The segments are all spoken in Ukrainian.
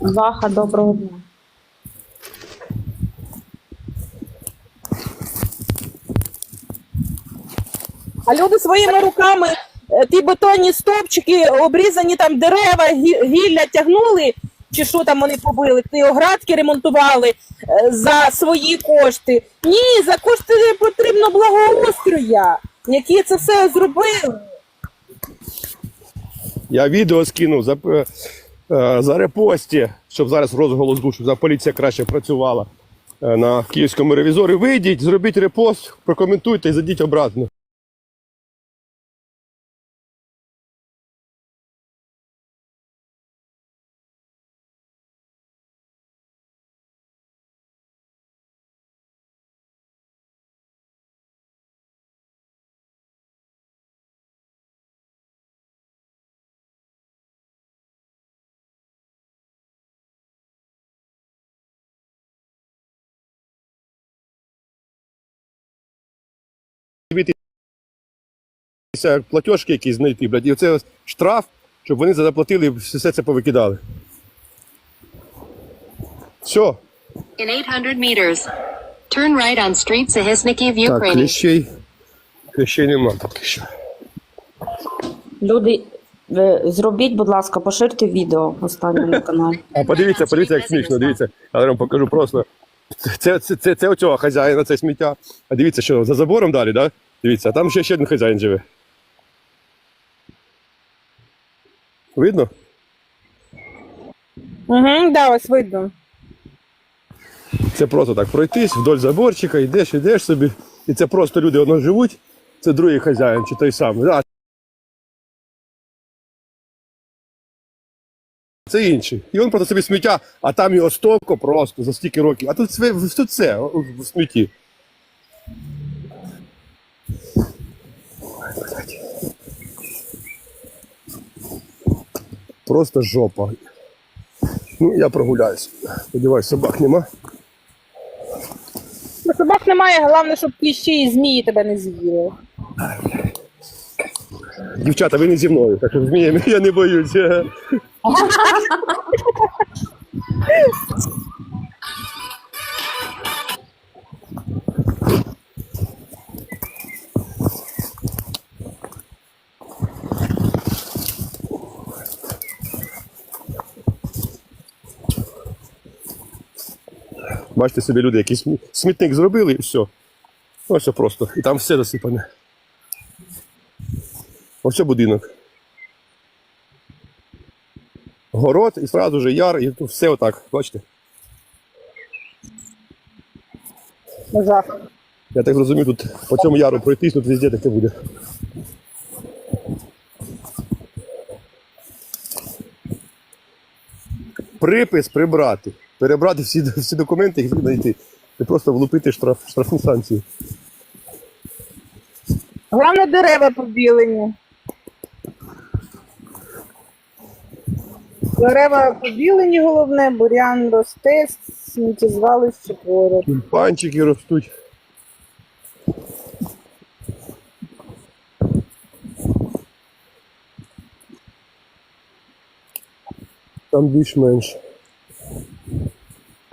Ваха, доброго дня. А люди своїми руками е, ті бетонні стовпчики, обрізані там дерева, гілля тягнули, чи що там вони побили, ті оградки ремонтували е, за свої кошти. Ні, за кошти потрібно благоустроя, які це все зробили. Я відео скинув е, за репості, щоб зараз розголос був, щоб поліція краще працювала е, на київському ревізорі. Вийдіть, зробіть репост, прокоментуйте і зайдіть обратно. Дивіться, платіжки якісь знайти, блядь, і оце ось штраф, щоб вони заплатили і все це повикидали. Все. In 800 meters, turn right on Street Sahisniki of Так, Ukraine. кліщей. Кліщей нема поки що. Люди, ви зробіть, будь ласка, поширте відео останнє на каналі. А подивіться, подивіться, як смішно, дивіться. Я вам покажу просто. Це, це, це, це оцього хазяїна, це сміття. А дивіться, що за забором далі, да? Дивіться, а там ще, ще один хазяїн живе. Видно? Угу, да, ось видно. Це просто так пройтись вдоль заборчика, йдеш, йдеш собі. І це просто люди одно живуть, це другий хазяїн чи той самий. А, це інший. І він просто собі сміття, а там його стовко просто за стільки років. А тут, це- тут це о, в смітті. Просто жопа. Ну, я прогуляюсь. Сподіваюсь, собак нема. Ну, Собак немає, головне, щоб кліщі і змії тебе не з'їли. Дівчата, ви не зі мною, так що зміями я не боюся. Бачите собі люди, смі- смітник зробили і все. Ось просто. І там все засипане. Ось будинок. Город і одразу же яр, і тут все отак. Бачите? Жах. Я так зрозумів, тут по цьому яру пройтись, тут везде таке буде. Припис прибрати. Перебрати всі, всі документи і знайти. І просто влупити штраф, штрафну санкцію. Головне дерева побілені. Дерева побілені головне, бурян росте, сміттєзвалище поряд. Тюльпанчики ростуть. Там більш-менш.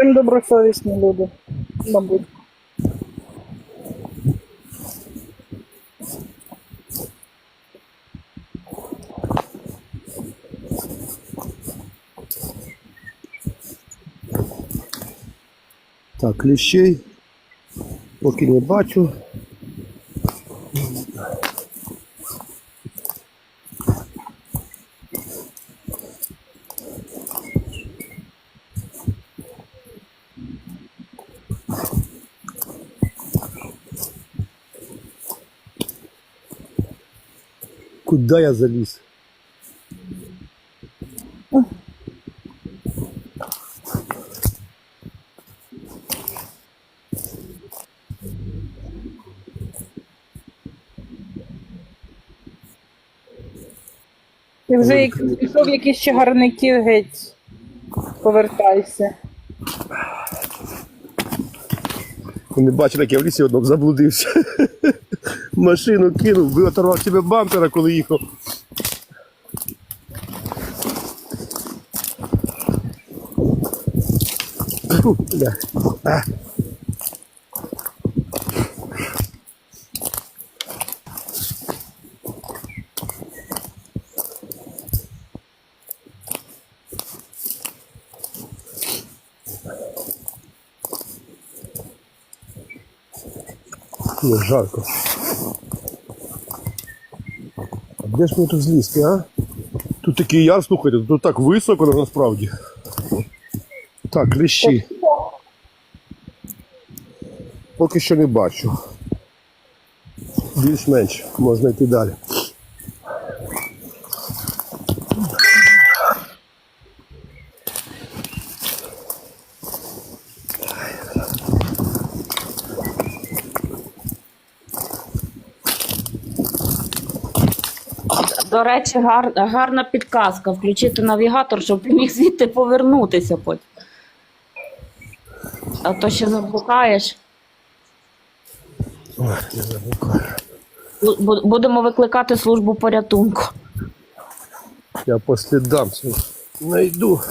Тим добросовісні люди, мабуть. Так, кліщей. Поки не бачу. Куда я заліз? Ти вже як пішов якісь чагарники геть. Повертайся. Не бачили, як я в лісі одному заблудився. Машину кинув, оторвав себе бампера, коли їхав. Фу, бля. А. Жарко. А де ж ми тут злізти, а? Тут такий яр, слухайте, тут так високо насправді. Так, кліщі. Поки що не бачу. Більш-менш можна йти далі. До речі, гар, гарна підказка. Включити навігатор, щоб міг звідти повернутися потім. А то ще заблукаєш. Ой, не заблукаю. Бу- бу- Будемо викликати службу порятунку. Я по слідам це найду.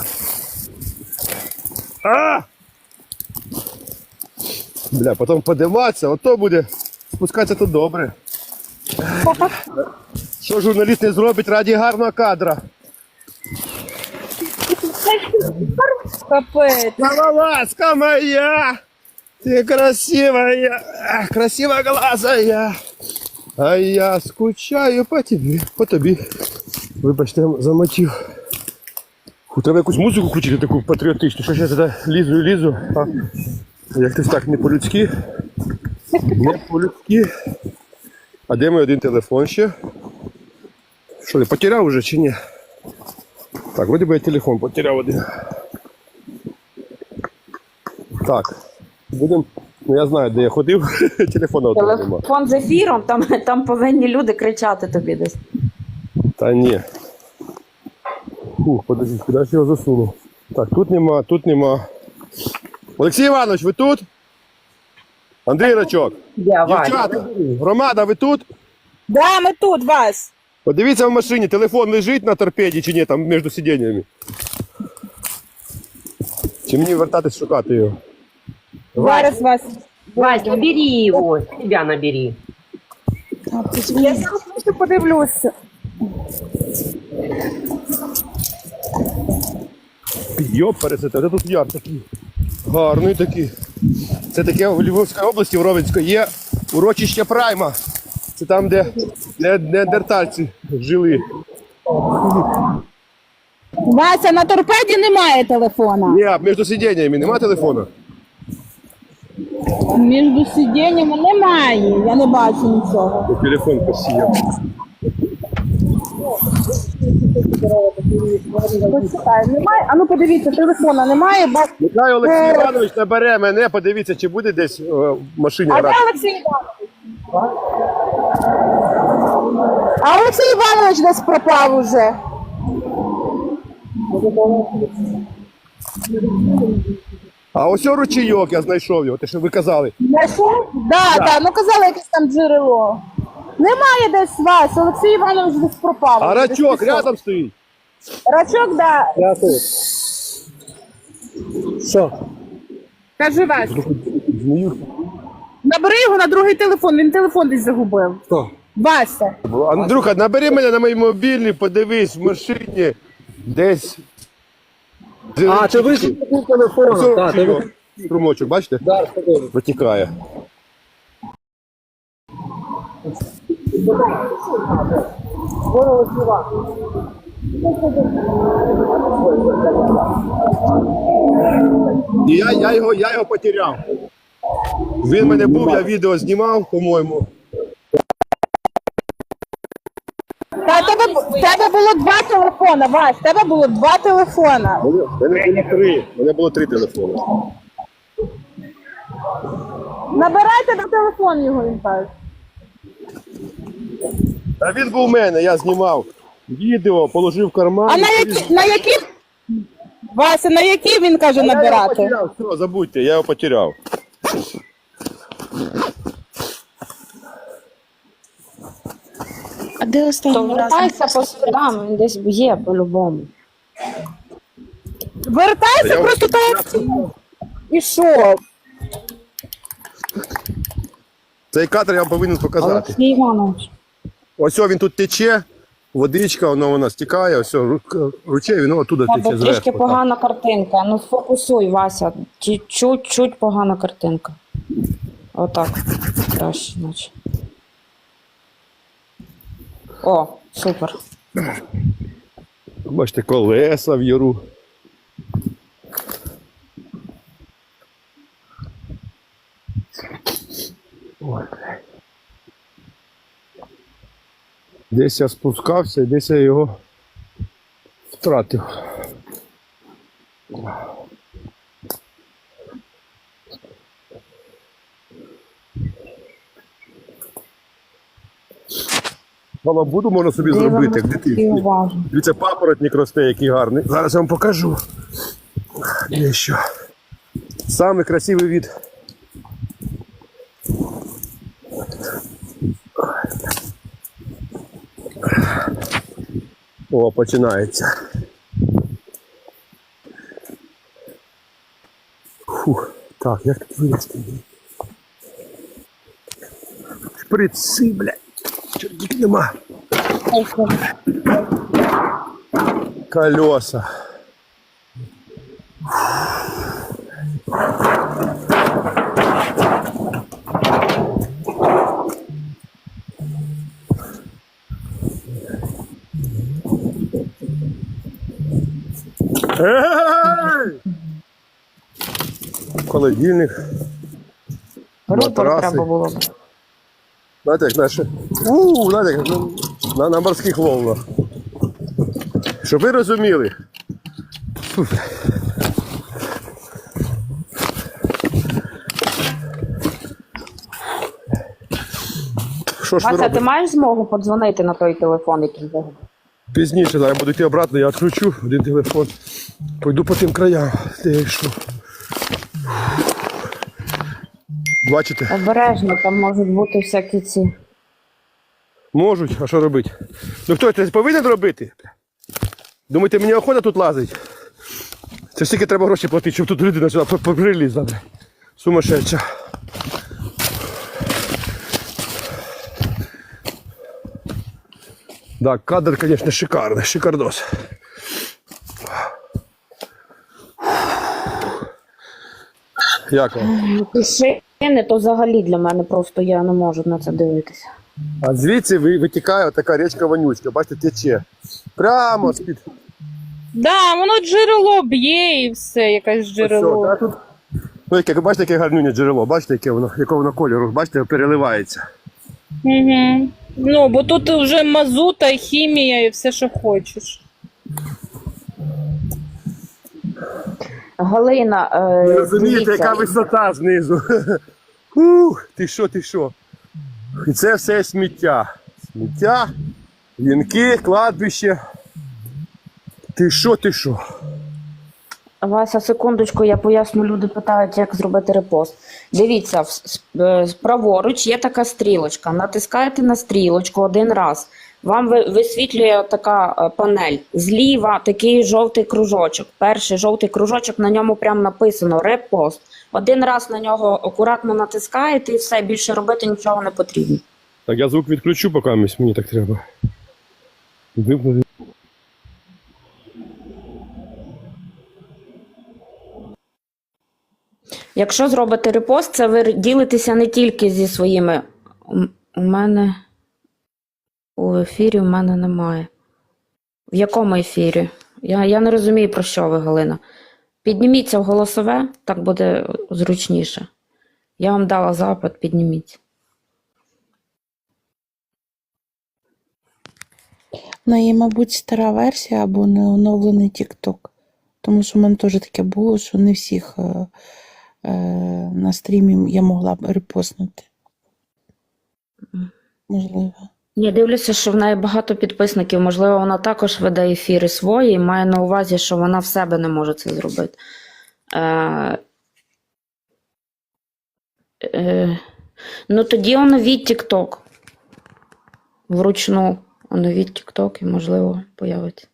А! Бля, потім подиматися, ото буде спускатися то добре. Що журналіст не зробить раді гарного кадра? Капець. Ласка моя, ты красивая, ах, красивоглазая, а я скучаю по тобі, по тобі. Вибачте, я замочив. Треба якусь музику включити таку патріотичну. Що ж я туди лізу і лізу. А? Як ти так не по-людськи? Не по-людськи. А де мій один телефон ще? Що, я потеряв уже чи ні? Так, вроде би я телефон потеряв один. Так. Будем. Ну я знаю, де я ходив, телефона одного нема. Телефон з ефіром, там, там повинні люди кричати тобі десь. Та ні. Фух, подожди, куди ж його засунув? Так, тут нема, тут нема. Олексій Іванович, ви тут? Андрій Рачок. Дівчата, громада, ви тут? Да, ми тут, Вась. Подивіться в машині, телефон лежить на торпеді чи ні, там між сидіннями. Чи мені вертатись шукати його? Зараз вас. Вась, набери его, себя набери. Я зараз просто подивлюся. Йоп, пересете, де тут яр такий. Гарний такий. Це таке в Львівській області, в Ровенську, є урочище Прайма. Це там, де не- неандертальці жили. Вася, на торпеді немає телефона. Ні, між сидіннями нема телефону. Між сидіннями немає. Я не бачу нічого. Телефон посіяв. Почекай, немає. А ну подивіться, телефона немає, бо. Нехай Олексій Іванович набере мене, подивіться, чи буде десь е, в машині А де грати. Олексій Іванович? А Олексій Іванович десь пропав уже. А ось о ручейок я знайшов його, те, що ви казали. Знайшов? Да, Да. да, ну казали якесь там джерело. Немає десь вас, Олексій Іванович десь пропав. А Десь рачок пішов. рядом стоїть. Рачок, да. Я тут. Що? Кажи Вась. Змію. Набери його на другий телефон, він телефон десь загубив. Хто? Вася. Андрюха, набери мене на моїй мобільній, подивись в машині десь. А, ти вийшов таким телефоном. Так, ти ви- Струмочок, бачите? Витікає. І я, я, його, я його потеряв. Він мене був, я відео знімав, по-моєму. Та в тебе, в тебе було два телефона, Вась, в тебе було два телефона. У мене було три. Мене було три телефони. Набирайте на телефон його, він каже. А він був у мене, я знімав відео, положив в карман. А на які, на які? Вася, на які він каже Я його набирати? потеряв, все, забудьте, я його потеряв. А де останній То вертайся по слідам, він десь є по-любому. Вертайся, просто так. І що? Цей катер я вам повинен показати. Олексій Іванович. Ось о, він тут тече, водичка, воно вона стікає, ось о, ру- ручей, він оттуда Тебе тече трішки зверху. так. погана картинка. Ну сфокусуй, Вася. Чуть-чуть погана картинка. Отак. Краще, наче. О, супер. Бачите, колеса в яру. Ой. Десь я спускався, десь я його втратив. Балабуду можна собі зробити, як І дитинстві. уважно. Дивіться, папоротник росте, який гарний. Зараз я вам покажу. Є що. Самий красивий від. О, починається. Фух, так, як тут вилізти? Шприци, блядь. Чорт нема. Колеса. Ей! Холодильник. Рупор треба було. б. Знаєте, як наше. У, знаєте, як ну, на, на морських волнах. Щоб ви розуміли. Що ж ви Вася, ти робите? маєш змогу подзвонити на той телефон, який загубив? Пізніше зараз буду йти обратно, я відключу один телефон. Пойду по тим краям, де я йшов. Бачите? Обережно, там можуть бути всякі ці. Можуть, а що робити? Ну хто це повинен робити? Думаєте, мені охота тут лазить? Це стільки треба гроші платити, щоб тут людина сюди по- по- прилізла. бля. Сумасшедша. Так, кадр, звісно, шикарний, шикардос. Як вам? Шини, то взагалі для мене просто я не можу на це дивитися. А звідси ви- витікає така річка вонючка, бачите, тече. Прямо з-під Да, воно джерело б'є і все, якесь Ось, джерело. та тут- Ну, яке, бачите, яке гарнюнє джерело, бачите, яке воно, якого воно кольору, бачите, переливається. Угу. Ну, бо тут вже мазута, хімія і все, що хочеш. Галина, е, Ви розумієте, дивіться, яка висота знизу. Ух, ти що, ти що? І це все сміття. Сміття, вінки, кладбище. Ти що, ти що? Вася, секундочку, я поясню, люди питають, як зробити репост. Дивіться, е, праворуч є така стрілочка. Натискаєте на стрілочку один раз. Вам ви- висвітлює така е, панель. Зліва такий жовтий кружочок. Перший жовтий кружочок, на ньому прямо написано репост. Один раз на нього акуратно натискаєте і все, більше робити нічого не потрібно. Так, я звук відключу, поки мені- так треба. Вимкнути. Якщо зробите репост, це ви ділитеся не тільки зі своїми. У- У мене у ефірі у мене немає. В якому ефірі? Я, я не розумію, про що ви, Галина. Підніміться в голосове, так буде зручніше. Я вам дала запит, підніміться. Ну, є, мабуть, стара версія або не оновлений TikTok. Тому що в мене теж таке було, що не всіх е, е, на стрімі я могла б репостнути. Можливо. Я дивлюся, що в неї багато підписників. Можливо, вона також веде ефіри свої і має на увазі, що вона в себе не може це зробити. Е, е, ну, тоді оновіть TikTok. Вручну оновіть TikTok і, можливо, появиться.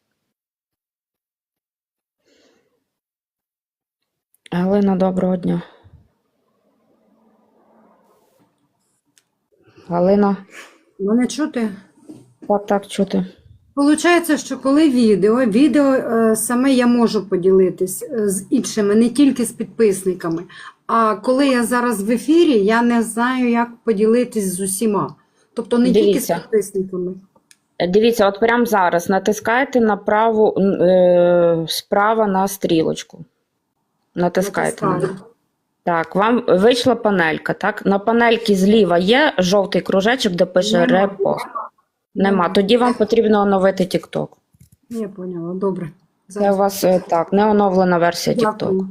Галина, доброго дня. Галина, Мене чути? так, так, чути. Получається, що коли відео, відео е, саме я можу поділитись е, з іншими, не тільки з підписниками. А коли я зараз в ефірі, я не знаю, як поділитись з усіма. Тобто не тільки з підписниками. Е, Дивіться, от прямо зараз натискаєте на праву справа на стрілочку. Натискаєте. на Натискаю. Так, вам вийшла панелька, так? На панельці зліва є жовтий кружечок, де пише Нема. репост. Нема. Тоді вам потрібно оновити TikTok. Я поняла, добре. Це у вас е, так, не оновлена версія TikTok. Дякую.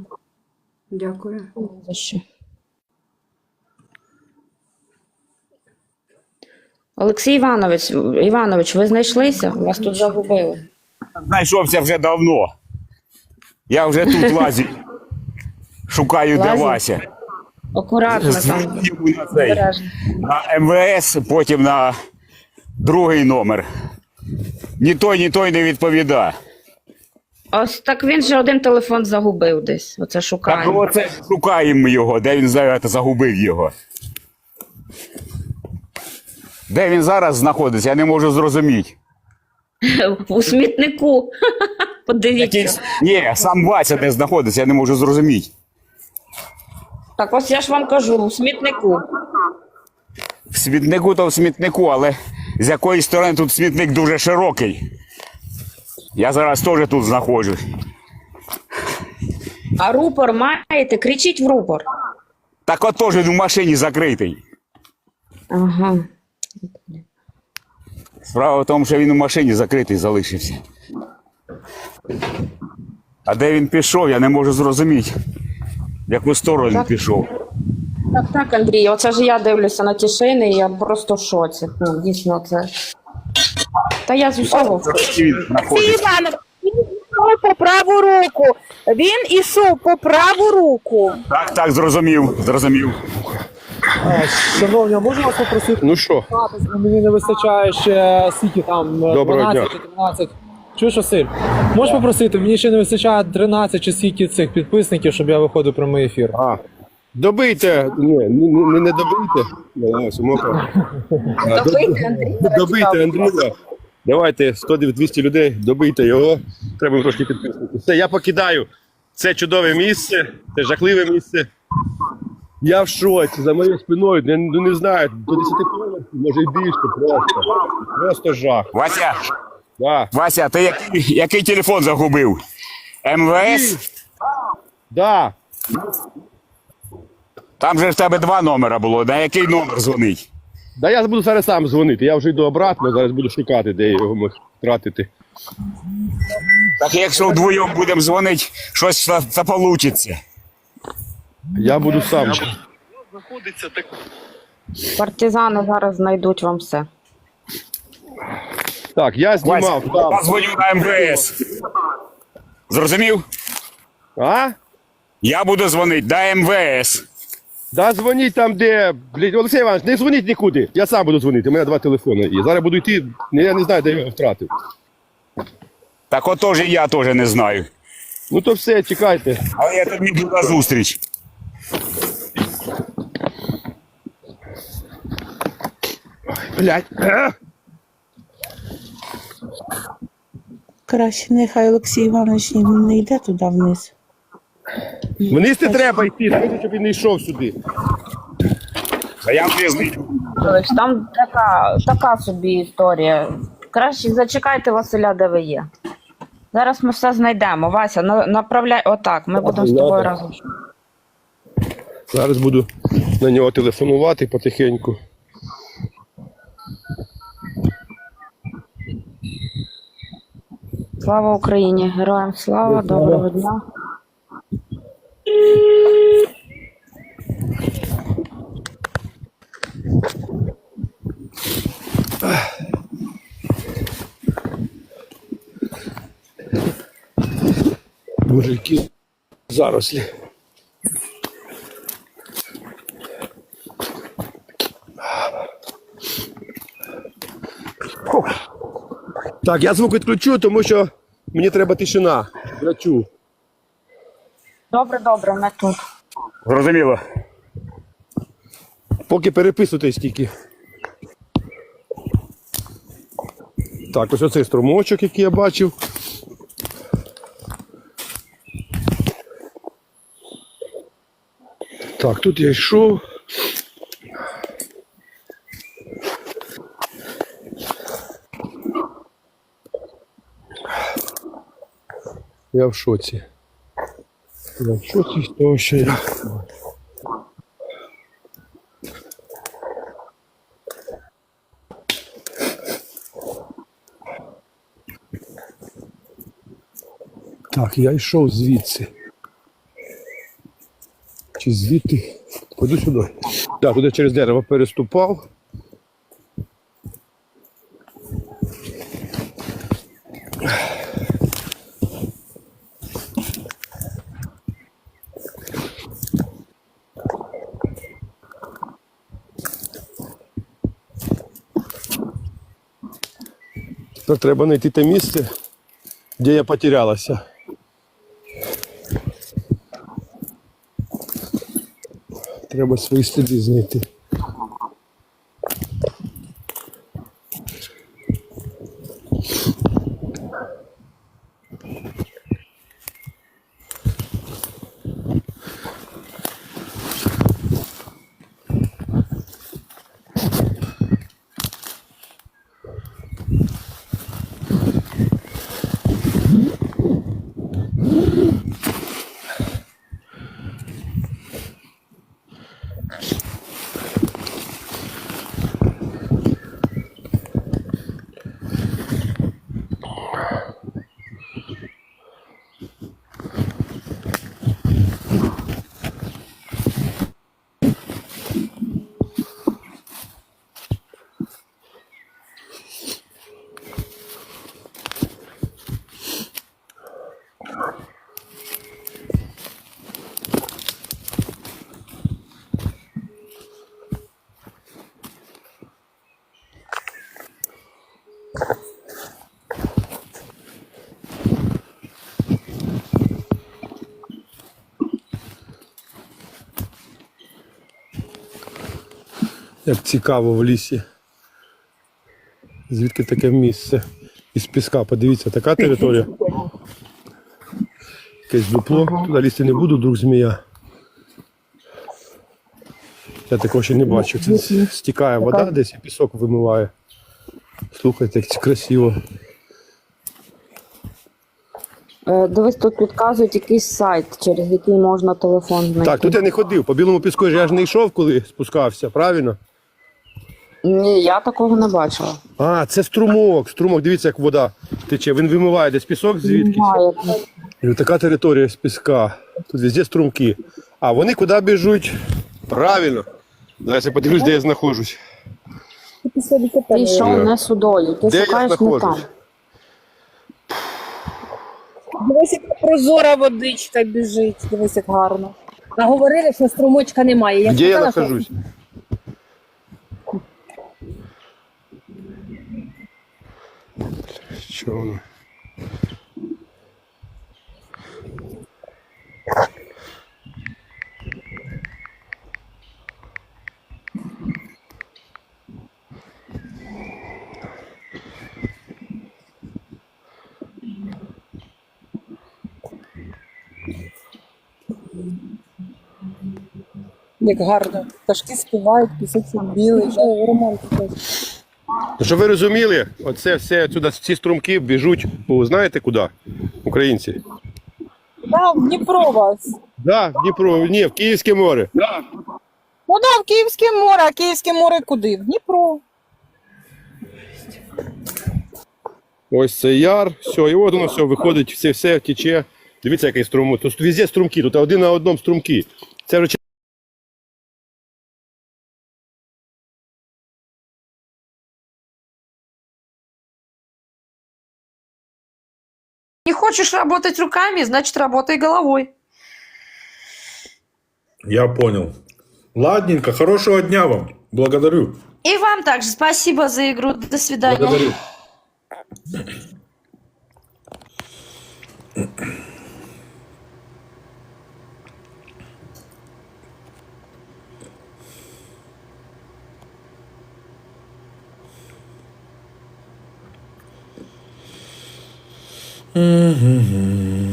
Дякую. За що? Олексій Іванович, Іванович, ви знайшлися? Вас тут загубили. Знайшовся вже давно. Я вже тут лазю. Шукаю де Лазить? Вася. Акуратно там. Дзвонив на цей. Обережно. На МВС, потім на другий номер. Ні той, ні той не відповідає. Ось так він же один телефон загубив десь. Оце Так оце шукаємо його, де він зараз загубив його. Де він зараз знаходиться, я не можу зрозуміти. У смітнику. Подивіться. Ні, сам Вася де знаходиться, я не можу зрозуміти. Так ось я ж вам кажу, у смітнику. В смітнику то в смітнику, але з якої сторони тут смітник дуже широкий. Я зараз теж тут знаходжусь. А рупор маєте? Кричіть в рупор. Так от теж він в машині закритий. Ага. Справа в тому, що він у машині закритий залишився. А де він пішов, я не можу зрозуміти. В яку сторону він пішов. Так, так, Андрій, оце ж я дивлюся на ті шини, і я просто в шоці. Ну, дійсно, це. Та я з усього. він знаходиться. Іван, він йшов по праву руку. Він ішов по праву руку. Так, так, зрозумів, зрозумів. А, Шановні, а можу вас попросити? Ну що, Мені не вистачає ще скільки там е, Доброго 12 чи 13. Чуєш, Василь? Можеш попросити, мені ще не вистачає 13 чи скільки цих підписників, щоб я виходив прямий ефір. а, добийте, ні, не, не, добийте. Давай, Сумока. А, Добийте, Андрій. Добийте Андрія. Давайте 100-200 людей, добийте його. Треба трошки підписувати. Все, я покидаю. Це чудове місце, це жахливе місце. Я в шоці, за моєю спиною, не, ну, не знаю, до 10 хвилин, може і більше, просто. Просто жах. Вася, Да. Вася, ти який, який телефон загубив? МВС? Да. Там же в тебе два номера було. На який номер дзвонить? Да я буду зараз сам дзвонити. Я вже йду обратно, зараз буду шукати, де його можу втратити. Так якщо вдвоєм будемо дзвонити, щось та, та получиться. Я буду сам. Партизани зараз знайдуть вам все. Так, я знімав. там. я дзвоню на МВС. Зрозумів? А? Я буду дзвонити на МВС. Да дзвоніть там, де. Блін, Олексій Іванович, не дзвоніть нікуди. Я сам буду дзвонити. У мене два телефони є. Зараз буду йти. Я не знаю, де я його втратив. Так от теж я теж не знаю. Ну то все, чекайте. Але я тобі йду на зустріч. Блять. Краще нехай Олексій Іванович не- йде туди вниз. Вниз не треба йти, треба, щоб він не йшов сюди. А я. Ось Там така, така собі історія. Краще зачекайте Василя, де ви є. Зараз ми все знайдемо. Вася, на- направляй отак. Ми будемо з тобою Добре. разом. Зараз буду на нього телефонувати потихеньку. Слава Україні! Героям слава, доброго дня. Боже, які зарослі. Так, я звук відключу, тому що мені треба тишина. Чув. Добре, добре, ми тут. Зрозуміло. Поки переписуйтесь тільки. Так, ось оцей струмочок, який я бачив. Так, тут я йшов. Я в шоці. Я в шоці з того, що я. Так, я йшов звідси. Чи звідти? Пойду сюди. Так, туди через дерево переступав. Тепер треба знайти те місце, де я потерялася. Треба свої сліди знайти. Як цікаво в лісі. Звідки таке місце? Із піска, подивіться, така територія. Якесь дупло. Туди лізти не буду, друг змія. Я такого ще не бачу. Це стікає вода десь і пісок вимиває. Слухайте, як це красиво. Е, Дивись, тут підказують якийсь сайт, через який можна телефон знайти. Так, тут я не ходив. По білому піску я ж не йшов, коли спускався, правильно? Ні, я такого не бачила. А, це струмок. Струмок, дивіться, як вода тече. Він вимиває десь пісок звідки. Немає. Така територія з піска. Тут везде струмки. А вони куди біжуть? Правильно. Зараз я подивлюсь, де я знаходжусь. Ти йшов не сюдою, ти Де я шукаєш не там. знаходжусь? Дивись, яка прозора водичка біжить. Дивись, як гарно. А говорили, що струмочка немає. Я Де я що нахожусь? Що воно? як гарно. Пташки співають, пісочок білий. Романтика. Ну, щоб ви розуміли, оце все сюди, ці струмки біжуть, у, знаєте куди? Українці. Да, в Дніпро вас. Да, в Дніпро, ні, в Київське море. Ну да, в Київське море, а Київське море куди? В Дніпро. Ось це яр, все, і от воно все виходить, все, все тече. Дивіться, який струмок. Тут везде струмки, тут один на одному струмки. Це вже Не хочешь работать руками, значит, работай головой. Я понял. Ладненько, хорошего дня вам. Благодарю. И вам также спасибо за игру. До свидания. Благодарю. Mm-hmm.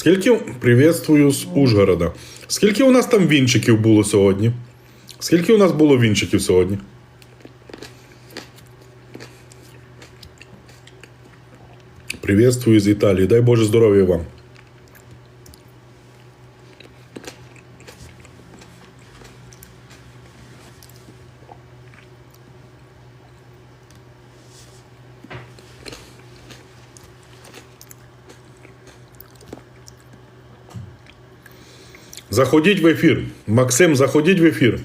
Скільки приветствую з Ужгорода. Скільки у нас там вінчиків було сьогодні? Скільки у нас було вінчиків сьогодні? Приветствую з Італії. Дай Боже здоров'я вам. Заходіть в ефір. Максим, заходіть в ефір.